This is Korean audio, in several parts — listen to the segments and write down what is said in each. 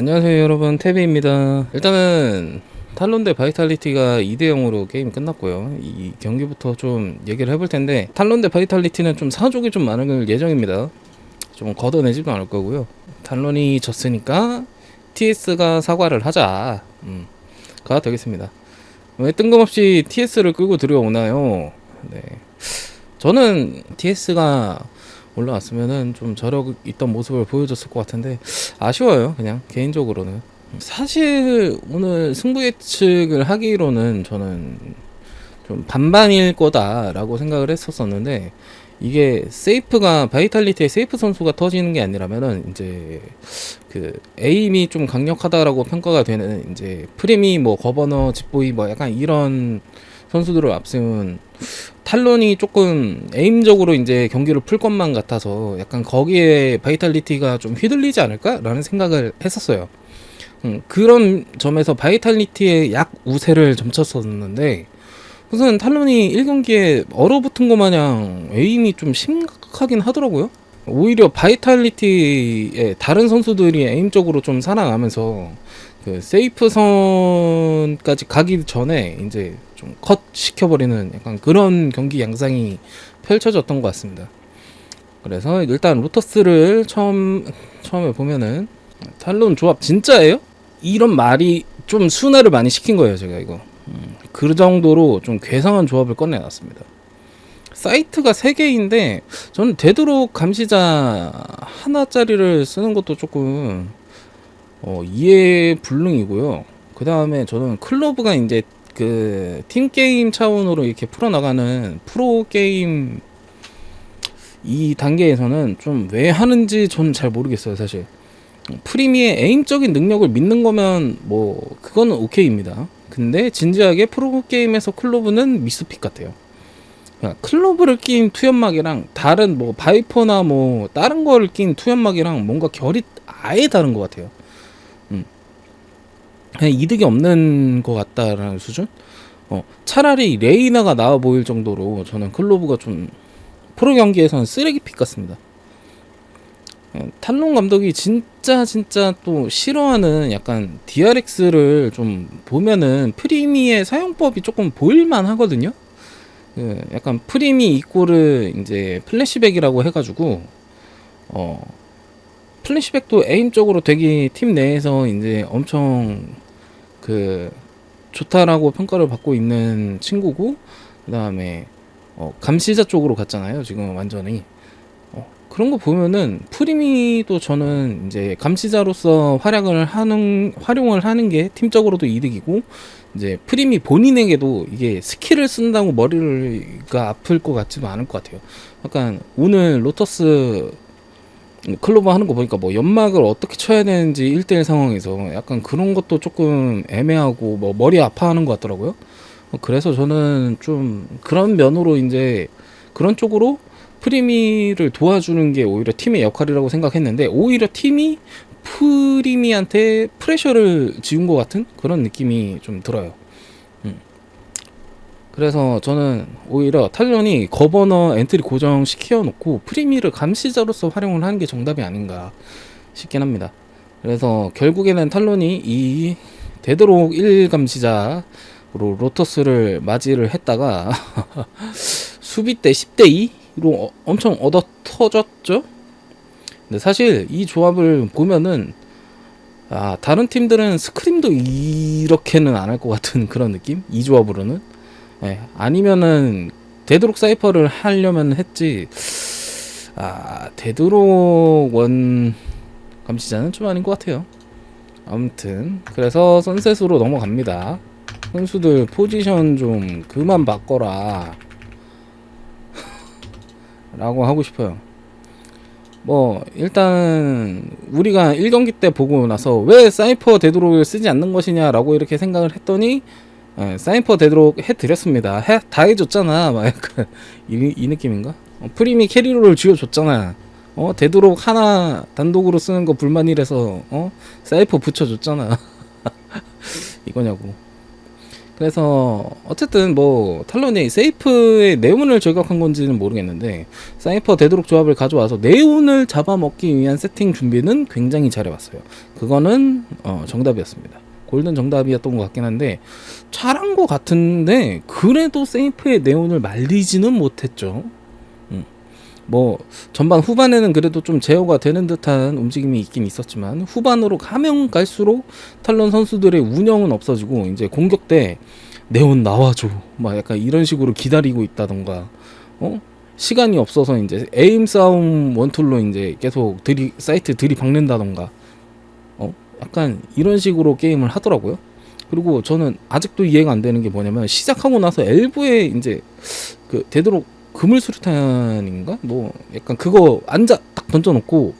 안녕하세요 여러분. 태비입니다. 일단은 탈론 대 바이탈리티가 2대 0으로 게임이 끝났고요. 이 경기부터 좀 얘기를 해볼 텐데 탈론 대 바이탈리티는 좀 사족이 좀 많을 예정입니다. 좀 걷어내지도 않을 거고요. 탈론이 졌으니까 TS가 사과를 하자. 음, 가 되겠습니다. 왜 뜬금없이 TS를 끌고 들어오나요? 네. 저는 TS가 올라왔으면은 좀 저력 있던 모습을 보여줬을 것 같은데 아쉬워요 그냥 개인적으로는. 사실 오늘 승부 예측을 하기로는 저는 좀 반반일 거다라고 생각을 했었었는데 이게 세이프가 바이탈리티의 세이프 선수가 터지는 게 아니라면은 이제 그 에임이 좀 강력하다라고 평가가 되는 이제 프리미 뭐 거버너 집보이 뭐 약간 이런 선수들을 앞세운 탈론이 조금 에임적으로 이제 경기를 풀 것만 같아서 약간 거기에 바이탈리티가 좀 휘둘리지 않을까라는 생각을 했었어요. 음, 그런 점에서 바이탈리티의 약 우세를 점쳤었는데 우선 탈론이 1경기에 얼어붙은 것 마냥 에임이 좀 심각하긴 하더라고요. 오히려 바이탈리티의 다른 선수들이 에임적으로 좀 살아가면서 그 세이프 선까지 가기 전에 이제 좀 컷 시켜버리는 약간 그런 경기 양상이 펼쳐졌던 것 같습니다. 그래서 일단 로터스를 처음 처음에 보면은 탈론 조합 진짜예요? 이런 말이 좀 순화를 많이 시킨 거예요, 제가 이거. 음, 그 정도로 좀 괴상한 조합을 꺼내놨습니다. 사이트가 3개인데 저는 되도록 감시자 하나짜리를 쓰는 것도 조금 어, 이해 불능이고요. 그 다음에 저는 클로브가 이제 그 팀 게임 차원으로 이렇게 풀어나가는 프로 게임 이 단계에서는 좀 왜 하는지 저는 잘 모르겠어요, 사실. 프리미의 에임적인 능력을 믿는 거면 뭐 그거는 오케이입니다. 근데 진지하게 프로 게임에서 클로브는 미스픽 같아요. 그러니까 클로브를 낀 투연막이랑 다른 뭐 바이퍼나 뭐 다른 거를 낀 투연막이랑 뭔가 결이 아예 다른 것 같아요. 이득이 없는 것 같다라는 수준? 어, 차라리 레이나가 나와 보일 정도로 저는 클로브가 좀 프로 경기에서는 쓰레기 픽 같습니다. 어, 탈론 감독이 진짜 진짜 또 싫어하는 약간 DRX를 좀 보면은 프리미의 사용법이 조금 보일만 하거든요. 그 약간 프리미 이꼬를 이제 플래시백이라고 해가지고 어 플래시백도 에임적으로 되게 팀 내에서 이제 엄청 그 좋다라고 평가를 받고 있는 친구고 그 다음에 어 감시자 쪽으로 갔잖아요 지금 완전히 어 그런 거 보면은 프리미도 저는 이제 감시자로서 활약을 하는 활용을 하는 게 팀적으로도 이득이고 이제 프리미 본인에게도 이게 스킬을 쓴다고 머리가 아플 것 같지도 않을 것 같아요. 약간 오늘 로터스 클로버 하는 거 보니까 뭐 연막을 어떻게 쳐야 되는지 1대1 상황에서 약간 그런 것도 조금 애매하고 뭐 머리 아파하는 것 같더라고요. 그래서 저는 좀 그런 면으로 이제 그런 쪽으로 프리미를 도와주는 게 오히려 팀의 역할이라고 생각했는데 오히려 팀이 프리미한테 프레셔를 지운 것 같은 그런 느낌이 좀 들어요. 음. 그래서 저는 오히려 탈론이 거버너 엔트리 고정 시켜 놓고 프리미를 감시자로서 활용을 하는 게 정답이 아닌가 싶긴 합니다. 그래서 결국에는 탈론이 이 되도록 1 감시자로 로터스를 맞이를 했다가 수비 때 10대 2로 엄청 얻어 터졌죠. 근데 사실 이 조합을 보면은 아 다른 팀들은 스크림도 이렇게는 안 할 것 같은 그런 느낌 이 조합으로는 예, 아니면은 되도록 사이퍼를 하려면 했지. 아 되도록 원 감시자는 좀 아닌 것 같아요. 아무튼 그래서 선셋으로 넘어갑니다. 선수들 포지션 좀 그만 바꿔라. 라고 하고 싶어요. 뭐 일단 우리가 1경기 때 보고 나서 왜 사이퍼 되도록을 쓰지 않는 것이냐 라고 이렇게 생각을 했더니 예, 사이퍼 되도록 해드렸습니다. 해, 다 해줬잖아. 막 약간 이, 이 느낌인가? 어, 프리미 캐리로를 쥐어줬잖아. 어 되도록 하나 단독으로 쓰는 거 불만이라서 어 사이퍼 붙여줬잖아. 이거냐고. 그래서 어쨌든 뭐 탈론이 세이프의 네온을 저격한 건지는 모르겠는데 사이퍼 되도록 조합을 가져와서 네온을 잡아먹기 위한 세팅 준비는 굉장히 잘해왔어요. 그거는 어, 정답이었습니다. 골든 정답이었던 것 같긴 한데 잘한 것 같은데 그래도 세이프의 네온을 말리지는 못했죠. 음. 뭐 전반 후반에는 그래도 좀 제어가 되는 듯한 움직임이 있긴 있었지만 후반으로 가면 갈수록 탈론 선수들의 운영은 없어지고 이제 공격 때 네온 나와줘 막 약간 이런 식으로 기다리고 있다던가 어 시간이 없어서 이제 에임 싸움 원툴로 이제 계속 들이 사이트 들이박는다던가 어 약간 이런 식으로 게임을 하더라고요. 그리고 저는 아직도 이해가 안 되는 게 뭐냐면 시작하고 나서 엘보에 이제 그 되도록 그물 수류탄인가 뭐 약간 그거 앉아 딱 던져놓고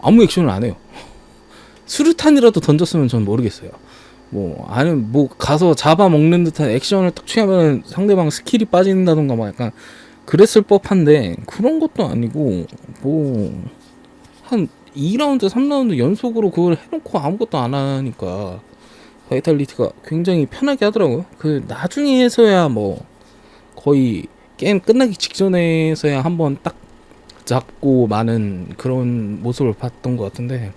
아무 액션을 안 해요. 수류탄이라도 던졌으면 전 모르겠어요. 뭐 아니면 뭐 가서 잡아먹는 듯한 액션을 딱 취하면 상대방 스킬이 빠진다던가 막 약간 그랬을 법한데 그런 것도 아니고 뭐 한 2라운드 3라운드 연속으로 그걸 해놓고 아무것도 안 하니까 바이탈리티가 굉장히 편하게 하더라고요 그 나중에서야 뭐 거의 게임 끝나기 직전에서야 한번 딱 잡고 많은 그런 모습을 봤던 것 같은데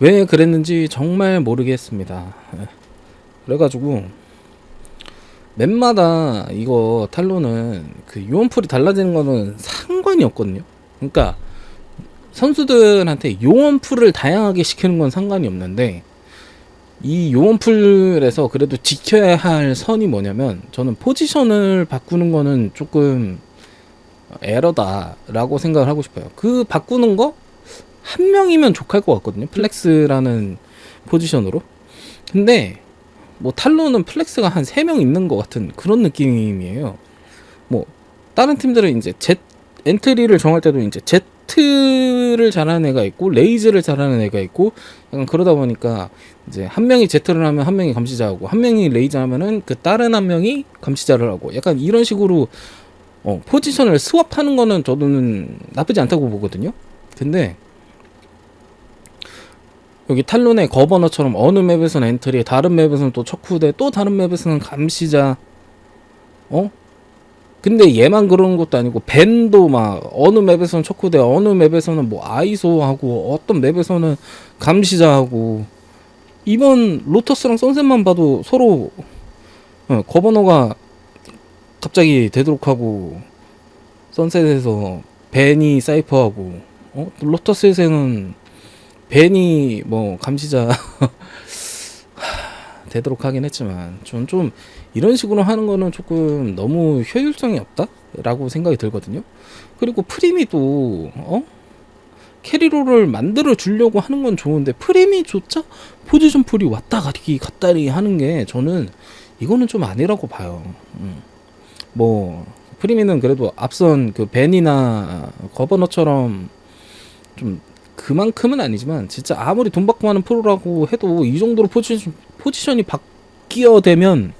왜 그랬는지 정말 모르겠습니다. 예. 그래가지고 맵마다 이거 탈로는 그 요원풀이 달라지는 거는 상관이 없거든요. 그러니까 선수들한테 요원풀을 다양하게 시키는 건 상관이 없는데 이 요원풀에서 그래도 지켜야 할 선이 뭐냐면 저는 포지션을 바꾸는 거는 조금 에러다라고 생각을 하고 싶어요. 그 바꾸는 거 한 명이면 족할 것 같거든요. 플렉스라는 포지션으로. 근데 뭐 탈로는 플렉스가 한 세 명 있는 것 같은 그런 느낌이에요. 뭐 다른 팀들은 이제 Z 엔트리를 정할 때도 이제 Z를 잘하는 애가 있고 레이즈를 잘하는 애가 있고 약간 그러다 보니까 이제 한 명이 Z를 하면 한 명이 감시자하고 한 명이 레이즈 하면은 그 다른 한 명이 감시자를 하고 약간 이런 식으로 어, 포지션을 스왑하는 거는 저는 나쁘지 않다고 보거든요. 근데 여기 탈론의 거버너처럼 어느 맵에서는 엔트리, 다른 맵에서는 또 척후대, 또 다른 맵에서는 감시자. 어? 근데 얘만 그러는 것도 아니고 벤도 막 어느 맵에서는 척후대, 어느 맵에서는 뭐 아이소 하고 어떤 맵에서는 감시자 하고 이번 로터스랑 선셋만 봐도 서로 어, 거버너가 갑자기 되도록 하고 선셋에서 벤이 사이퍼하고 어? 로터스에서는 벤이 뭐 감시자 되도록 하긴 했지만 전좀 이런 식으로 하는 거는 조금 너무 효율성이 없다라고 생각이 들거든요. 그리고 프리미도 어 캐리로를 만들어 주려고 하는 건 좋은데 프리미조차 포지션 풀이 왔다 가기 갔다리 하는 게 저는 이거는 좀 아니라고 봐요. 음. 뭐 프리미는 그래도 앞선 그 벤이나 거버너처럼 좀 그만큼은 아니지만 진짜 아무리 돈 받고 하는 프로라고 해도 이 정도로 포지션, 포지션이 바뀌어 되면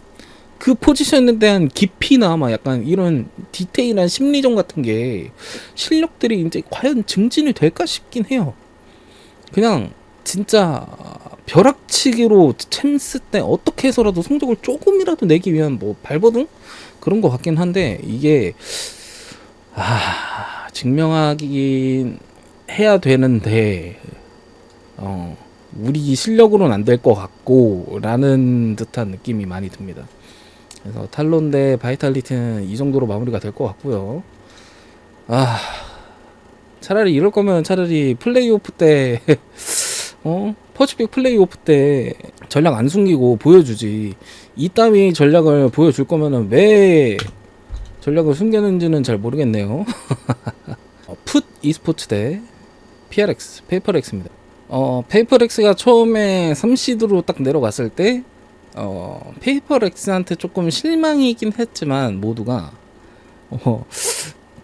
그 포지션에 대한 깊이나 막 약간 이런 디테일한 심리전 같은 게 실력들이 이제 과연 증진이 될까 싶긴 해요. 그냥 진짜 벼락치기로 챔스 때 어떻게 해서라도 성적을 조금이라도 내기 위한 뭐 발버둥 그런 것 같긴 한데 이게 아 증명하긴 해야 되는데 어 우리 실력으로는 안 될 것 같고라는 듯한 느낌이 많이 듭니다. 그래서 탈론 대 바이탈리티는 이 정도로 마무리가 될 것 같고요. 아 차라리 이럴 거면 차라리 플레이오프 때 어? 퍼치픽 플레이오프 때 전략 안 숨기고 보여주지. 이따위 전략을 보여줄 거면은 왜 전략을 숨겼는지는 잘 모르겠네요. 어, 풋 e스포츠 대 PRX, 페이퍼렉스입니다. 어, 페이퍼렉스가 처음에 3시드로 딱 내려갔을 때, 어, 페이퍼렉스한테 조금 실망이긴 했지만, 모두가, 어,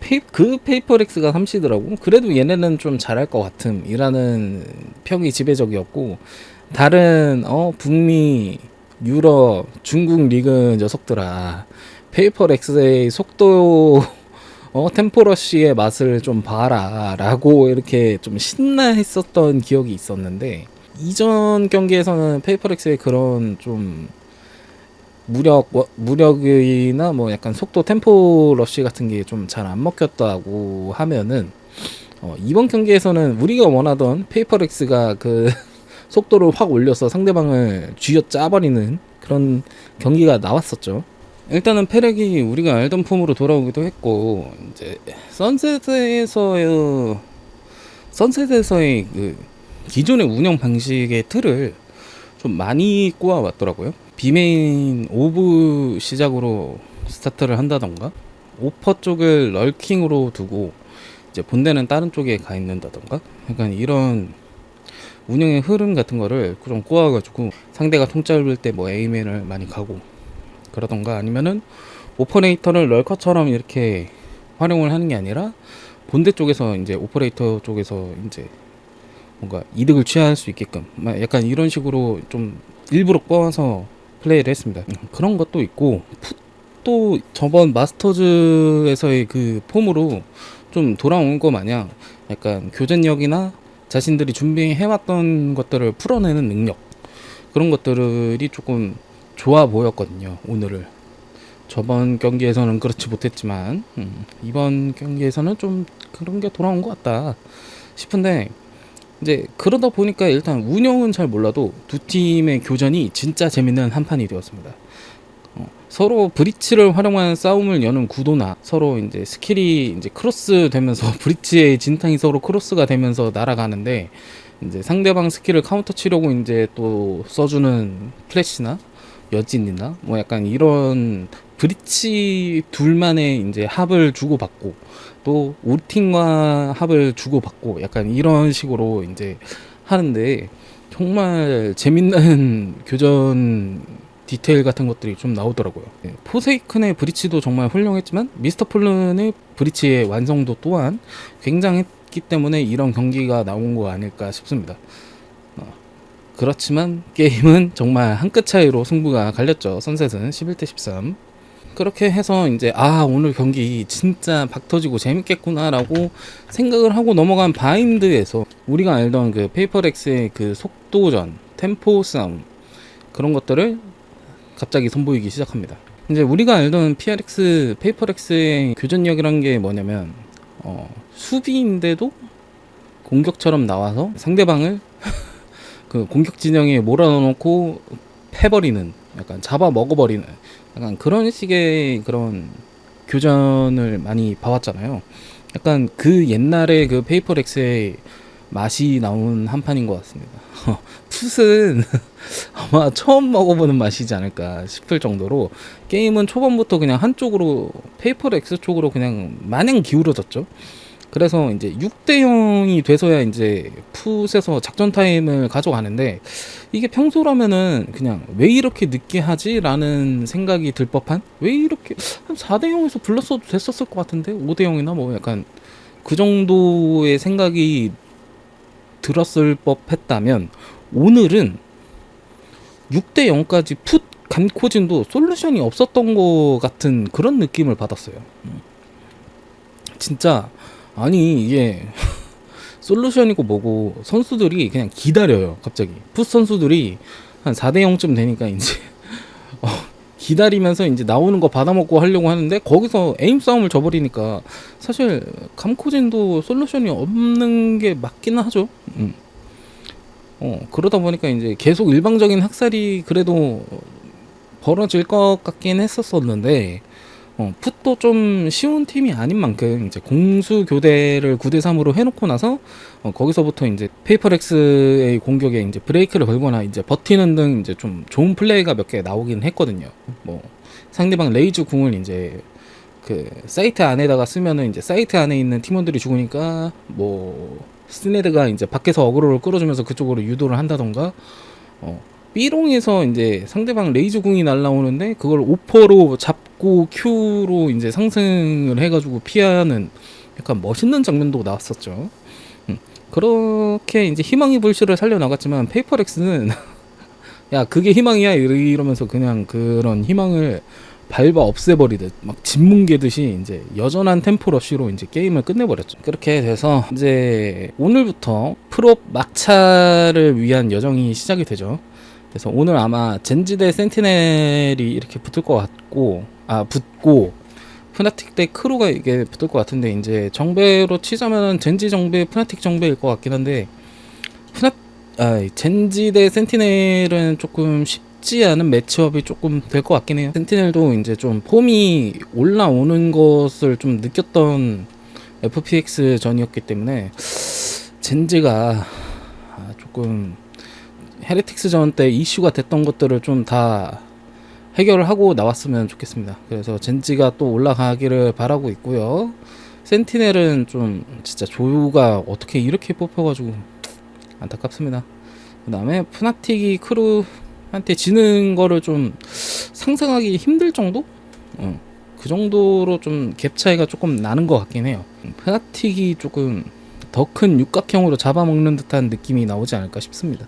페이, 그 페이퍼렉스가 3시더라고. 그래도 얘네는 좀 잘할 것 같음이라는 평이 지배적이었고, 다른, 어, 북미, 유럽, 중국 리그 녀석들아, 페이퍼렉스의 속도, 어, 템포러쉬의 맛을 좀 봐라 라고 이렇게 좀 신나 했었던 기억이 있었는데 이전 경기에서는 페이퍼렉스의 그런 좀 무력 워- 무력이나 뭐 약간 속도 템포 러쉬 같은 게 좀 잘 안 먹혔다고 하면은 어, 이번 경기에서는 우리가 원하던 페이퍼렉스가 그 속도를 확 올려서 상대방을 쥐어 짜버리는 그런 경기가 나왔었죠. 일단은 페렉이 우리가 알던 폼으로 돌아오기도 했고 이제 선셋에서의 선셋에서의 그 기존의 운영 방식의 틀을 좀 많이 꼬아왔더라고요. 비메인 오브 시작으로 스타트를 한다던가 오퍼 쪽을 럴킹으로 두고 이제 본대는 다른 쪽에 가 있는다던가 약간 이런 운영의 흐름 같은 거를 좀 꼬아가지고 상대가 통 짧을 때뭐 에이맨을 많이 가고 그러던가 아니면은 오퍼레이터를 럴커처럼 이렇게 활용을 하는 게 아니라 본대 쪽에서 이제 오퍼레이터 쪽에서 이제 뭔가 이득을 취할 수 있게끔 막 약간 이런 식으로 좀 일부러 꼬아서 플레이를 했습니다. 음, 그런 것도 있고 풋도 저번 마스터즈에서의 그 폼으로 좀 돌아온 거 마냥 약간 교전력이나 자신들이 준비해왔던 것들을 풀어내는 능력 그런 것들이 조금 좋아 보였거든요 오늘을 저번 경기에서는 그렇지 못했지만 음, 이번 경기에서는 좀 그런 게 돌아온 것 같다 싶은데 이제 그러다 보니까 일단 운영은 잘 몰라도 두 팀의 교전이 진짜 재밌는 한 판이 되었습니다. 어, 서로 브리치를 활용한 싸움을 여는 구도나 서로 이제 스킬이 이제 크로스 되면서 브리치의 진탕이 서로 크로스가 되면서 날아가는데 이제 상대방 스킬을 카운터 치려고 이제 또 써주는 플래시나 여진이나 뭐 약간 이런 브리치 둘만의 이제 합을 주고받고 또 우리 팀과 합을 주고받고 약간 이런 식으로 이제 하는데 정말 재밌는 교전 디테일 같은 것들이 좀 나오더라고요. 네, 포세이큰의 브리치도 정말 훌륭했지만 미스터 폴른의 브리치의 완성도 또한 굉장했기 때문에 이런 경기가 나온 거 아닐까 싶습니다. 어, 그렇지만 게임은 정말 한 끗 차이로 승부가 갈렸죠. 선셋은 11대 13. 그렇게 해서 이제 아 오늘 경기 진짜 박 터지고 재밌겠구나라고 생각을 하고 넘어간 바인드에서 우리가 알던 그 페이퍼렉스의 그 속도전, 템포 싸움 그런 것들을 갑자기 선보이기 시작합니다. 이제 우리가 알던 PRX, 페이퍼렉스의 교전력이란 게 뭐냐면 어, 수비인데도 공격처럼 나와서 상대방을 그 공격 진영에 몰아넣고 패버리는 약간 잡아 먹어버리는 약간 그런 식의 그런 교전을 많이 봐왔잖아요. 약간 그 옛날에 그 페이퍼렉스의 맛이 나온 한 판인 것 같습니다. 풋은 아마 처음 먹어보는 맛이지 않을까 싶을 정도로 게임은 초반부터 그냥 한쪽으로 페이퍼렉스 쪽으로 그냥 마냥 기울어졌죠. 그래서 이제 6대 0이 돼서야 이제 풋에서 작전 타임을 가져가는데 이게 평소라면은 그냥 왜 이렇게 늦게 하지 라는 생각이 들 법한 왜 이렇게 한 4대 0에서 불렀어도 됐었을 것 같은데 5대 0이나 뭐 약간 그 정도의 생각이 들었을 법했다면 오늘은 6대 0까지 풋 간코진도 솔루션이 없었던 것 같은 그런 느낌을 받았어요. 음. 진짜 아니 이게 솔루션이고 뭐고 선수들이 그냥 기다려요 갑자기 풋 선수들이 한 4대 0쯤 되니까 이제 어, 기다리면서 이제 나오는 거 받아먹고 하려고 하는데 거기서 에임 싸움을 져버리니까 사실 감코진도 솔루션이 없는 게 맞기는 하죠 음. 어, 그러다 보니까 이제 계속 일방적인 학살이 그래도 벌어질 것 같긴 했었었는데 어, 풋도 좀 쉬운 팀이 아닌 만큼 이제 공수 교대를 9대 3으로 해놓고 나서 어, 거기서부터 이제 페이퍼렉스의 공격에 이제 브레이크를 걸거나 이제 버티는 등 이제 좀 좋은 플레이가 몇 개 나오긴 했거든요. 뭐 상대방 레이즈 궁을 이제 그 사이트 안에다가 쓰면은 이제 사이트 안에 있는 팀원들이 죽으니까 뭐 스네드가 이제 밖에서 어그로를 끌어주면서 그쪽으로 유도를 한다던가 어 B롱에서 이제 상대방 레이즈 궁이 날라오는데 그걸 오퍼로 잡 고 Q로 이제 상승을 해가지고 피하는 약간 멋있는 장면도 나왔었죠. 음, 그렇게 이제 희망의 불씨를 살려 나갔지만 페이퍼렉스는 야 그게 희망이야 이러- 이러면서 그냥 그런 희망을 밟아 없애버리듯 막 짓뭉개듯이 이제 여전한 템포 러쉬로 이제 게임을 끝내버렸죠. 그렇게 돼서 이제 오늘부터 프로 막차를 위한 여정이 시작이 되죠. 그래서 오늘 아마 젠지 대 센티넬이 이렇게 붙을 것 같고 아 붙고 푸나틱 대 크루가 이게 붙을 것 같은데 이제 정배로 치자면 젠지 정배 푸나틱 정배일 것 같긴 한데 푸나 아 젠지 대 센티넬은 조금 쉽지 않은 매치업이 조금 될 것 같긴 해요. 센티넬도 이제 좀 폼이 올라오는 것을 좀 느꼈던 FPX 전이었기 때문에 젠지가 아, 조금 헤레틱스 전 때 이슈가 됐던 것들을 좀 다 해결을 하고 나왔으면 좋겠습니다. 그래서 젠지가 또 올라가기를 바라고 있고요. 센티넬은 좀 진짜 조유가 어떻게 이렇게 뽑혀가지고 안타깝습니다. 그 다음에 푸나틱이 크루한테 지는 거를 좀 상상하기 힘들 정도? 어, 그 정도로 좀 갭 차이가 조금 나는 것 같긴 해요. 푸나틱이 조금 더 큰 육각형으로 잡아먹는 듯한 느낌이 나오지 않을까 싶습니다.